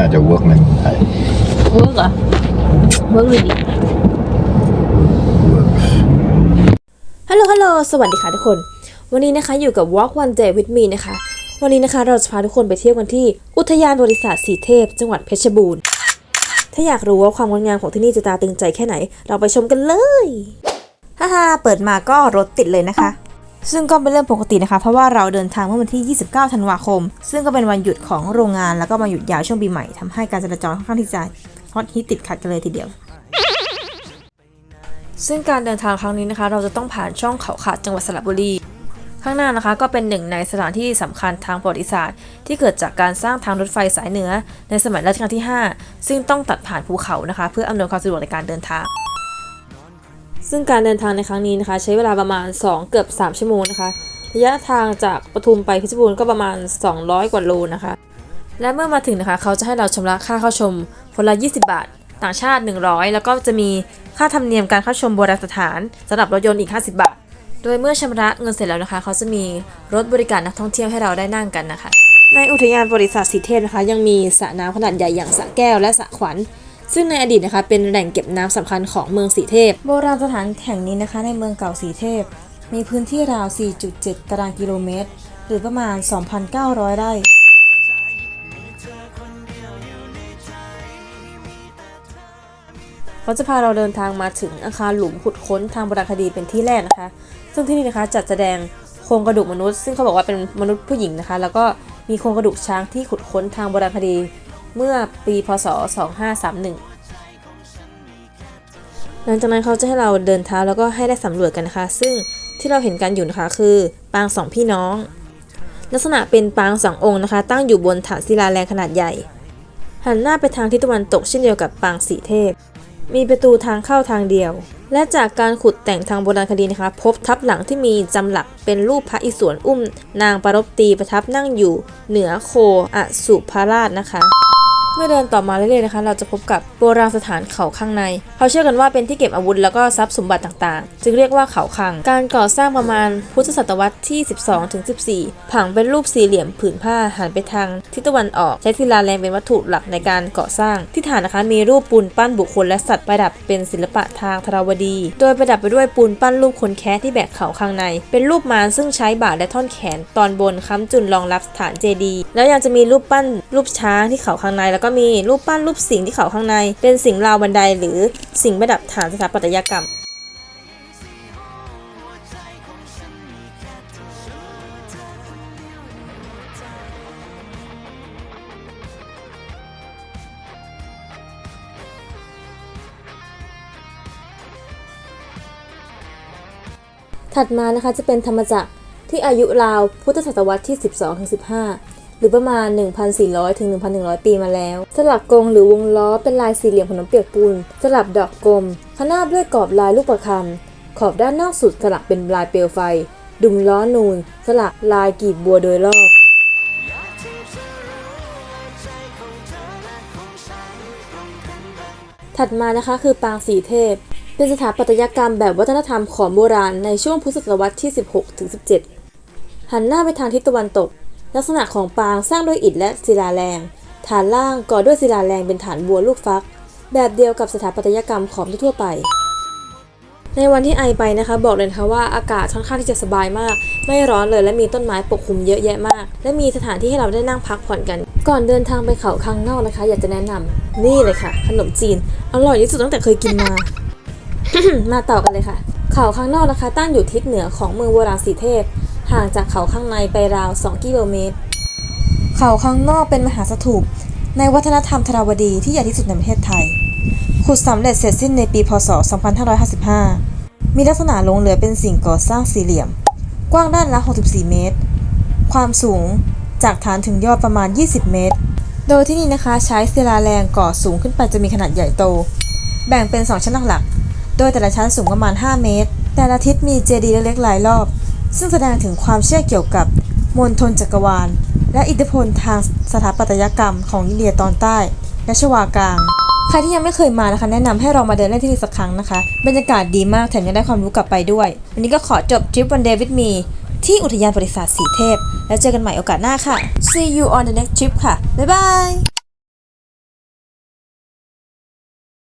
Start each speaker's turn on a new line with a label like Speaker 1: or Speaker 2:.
Speaker 1: น่าจะเวิร์กในเมืองไทย
Speaker 2: เวิร์กเหรอเวิร์กเลยดิ
Speaker 1: เวิร์ก
Speaker 2: ฮัลโหลฮัลโหลสวัสดีค่ะทุกคน วันนี้นะคะอยู่กับ Walk One Day with me นะคะ วันนี้นะคะเราจะพาทุกคนไปเที่ยวกันที่ อุทยานบริษัทสีเทพ จังหวัดเพชรบูรณ์ ถ้าอยากรู้ว่าความงดงามของที่นี่จะตาตึงใจแค่ไหน เราไปชมกันเลย ฮ่าฮ่าเปิดมาก็รถติดเลยนะคะ ซึ่งก็เป็นเรื่องปกตินะคะ เพราะว่าเราเดินทางเมื่อวันที่ 29 ธันวาคม ซึ่งก็เป็นวันหยุดของโรงงาน แล้วก็มาหยุดยาวช่วงปีใหม่ทำให้การจราจรค่อนข้างที่จะฮอตฮิตติดขัดกันเลยทีเดียว ซึ่งการเดินทางครั้งนี้นะคะ เราจะต้องผ่านช่องเขาขาดจังหวัดสระบุรี ข้างหน้านะคะก็เป็นหนึ่งในสถานที่สำคัญทางประวัติศาสตร์ ที่เกิดจากการสร้างทางรถไฟสายเหนือ ในสมัยรัชกาลที่ 5 ซึ่งต้องตัดผ่านภูเขานะคะ เพื่ออำนวยความสะดวกในการเดินทาง ซึ่งการเดินทางในครั้งนี้นะคะ ใช้เวลาประมาณ 2 เกือบ 3 ชั่วโมงนะคะ ระยะทางจากปทุมไปเพชรบูรณ์ก็ประมาณ 200 กว่าโลนะคะ และเมื่อมาถึงนะคะ เขาจะให้เราชำระค่าเข้าชมคนละ 20 บาท ต่างชาติ 100 แล้วก็จะมีค่าธรรมเนียมการเข้าชมโบราณสถานสำหรับรถยนต์อีก 50 บาท โดยเมื่อชำระเงินเสร็จแล้วนะคะ เขาจะมีรถบริการนักท่องเที่ยวให้เราได้นั่งกันนะคะ ในอุทยานบริษัทสีเทพนะคะ ยังมีสระน้ำขนาดใหญ่อย่างสระแก้วและสระขวัญ ซึ่งในอดีตนะคะเป็นแหล่งเก็บน้ำสำคัญของเมืองสีเทพ โบราณสถานแห่งนี้นะคะ ในเมืองเก่าสีเทพ มีพื้นที่ราว 4.7 ตารางกิโลเมตร หรือประมาณ 2,900 ไร่เขาจะพาเราเดินทางมาถึงอาคารหลุมขุดค้นทางโบราณคดีเป็นที่แรกนะคะ ซึ่งที่นี่นะคะจัดแสดงโครงกระดูกมนุษย์ ซึ่งเขาบอกว่าเป็นมนุษย์ผู้หญิงนะคะ แล้วก็มีโครงกระดูกช้างที่ขุดค้นทางโบราณคดี เมื่อปีพศ 2531 หลังจากนั้นเขาจะให้เราเดินเท้าแล้วก็ให้ได้สำรวจกันนะคะ ซึ่งที่เราเห็นกันอยู่นะคะคือปางสองพี่น้อง ลักษณะเป็นปางสององค์นะคะ ตั้งอยู่บนฐานศิลาแรงขนาดใหญ่ หันหน้าไปทางทิศตะวันตกเช่นเดียวกับปางสีเทพ มีประตูทางเข้าทางเดียว และจากการขุดแต่งทางโบราณคดีนะคะ พบทับหลังที่มีจำหลักเป็นรูปพระอิศวรอุ้ม นางปรบตีประทับนั่งอยู่ เหนือโคอสุภราชนะคะ เมื่อเดินต่อมาเรื่อยๆนะคะ เราจะพบกับโบราณสถานเขาข้างใน เขาเชื่อกันว่าเป็นที่เก็บอาวุธแล้วก็ทรัพย์สมบัติต่างๆ จึงเรียกว่าเขาคัง การก่อสร้างประมาณพุทธศตวรรษที่ 12ถึง14 ผังเป็นรูปสี่เหลี่ยมผืนผ้าหันไปทางทิศตะวันออก ใช้ศิลาแรงเป็นวัตถุหลักในการก่อสร้าง ที่ฐานนะคะมีรูปปูนปั้นบุคคลและสัตว์ประดับเป็นศิลปะทางธรวดี โดยประดับไปด้วยปูนปั้นรูปคนแคะที่แบกเขาข้างใน เป็นรูปมารซึ่งใช้บ่าและท่อนแขนตอนบนค้ำจุนรองรับฐานเจดีย์แล้วยังจะมีรูปปั้นรูปช้างที่เขาข้างในแล้วก็มีรูปปั้นรูปสิงห์ที่เขาข้างใน เป็นสิงห์ราวบันไดหรือสิงห์ประดับฐานสถาปัตยกรรมถัดมานะคะจะเป็นธรรมจักรที่อายุราวพุทธศตวรรษที่ 12ถึง15 หรือประมาณ 1,400 ถึง 1,100 ปีมาแล้ว สลักกรงหรือวงล้อเป็นลายสี่เหลี่ยมขนมเปียกปูน สลับดอกกลมขนาบด้วยกรอบลายลูกประคำขอบด้านนอกสุดสลักเป็นลายเปลวไฟ ดุมล้อนูน สลักลายกีบบัวโดยรอบถัดมานะคะคือปางสีเทพ เป็นสถาปัตยกรรมแบบวัฒนธรรมของโบราณในช่วงพุทธศตวรรษที่ 16ถึง17 หันหน้าไปทางทิศตะวันตก ลักษณะของปางสร้างด้วยอิฐและศิลาแรง ฐานล่างก่อด้วยศิลาแรงเป็นฐานบัวลูกฟัก แบบเดียวกับสถาปัตยกรรมของทั่วไป ในวันที่ไอไปนะคะ บอกเลยนะคะว่าอากาศค่อนข้างที่จะสบายมาก ไม่ร้อนเลยและมีต้นไม้ปกคลุมเยอะแยะมาก และมีสถานที่ให้เราได้นั่งพักผ่อนกัน ก่อนเดินทางไปเขาข้างนอกนะคะ อยากจะแนะนำนี่เลยค่ะ ขนมจีนอร่อยที่สุดตั้งแต่เคยกินมา มาต่อกันเลยค่ะ เขาข้างนอกนะคะ ตั้งอยู่ทิศเหนือของเมืองโบราณสีเทพ ห่างจากเขาข้างในไปราว 2 กิโลเมตร เขาข้างนอกเป็นมหาสถูป ในวัฒนธรรมธราวดีที่ใหญ่ที่สุดในประเทศไทย ขุดสำเร็จเสร็จสิ้นในปี พศ 2555 มีลักษณะหลงเหลือเป็นสิ่งก่อสร้างสี่เหลี่ยม กว้างด้านละ 64 เมตร ความสูงจากฐานถึงยอดประมาณ 20 เมตร โดยที่นี่นะคะใช้ศิลาแรงก่อสูงขึ้นไปจะมีขนาดใหญ่โต แบ่งเป็น 2 ชั้นหลัก โดยแต่ละชั้นสูงประมาณ 5 เมตร แต่ละทิศมีเจดีย์เล็กๆหลายรอบ ซึ่งแสดงถึงความเชื่อเกี่ยวกับมณฑลจักรวาล และอิทธิพลทางสถาปัตยกรรมของอินเดียตอนใต้ และชวากลางใครที่ยังไม่เคยมานะคะ แนะนำให้ลองมาเดินเล่นที่นี่สักครั้งนะคะ บรรยากาศดีมากแถมยังได้ความรู้กลับไปด้วย วันนี้ก็ขอจบทริปวันเดย์วิดมีที่อุทยานบริษัทสีเทพ แล้วเจอกันใหม่โอกาสหน้าค่ะ see you on the next trip ค่ะ บ๊ายบาย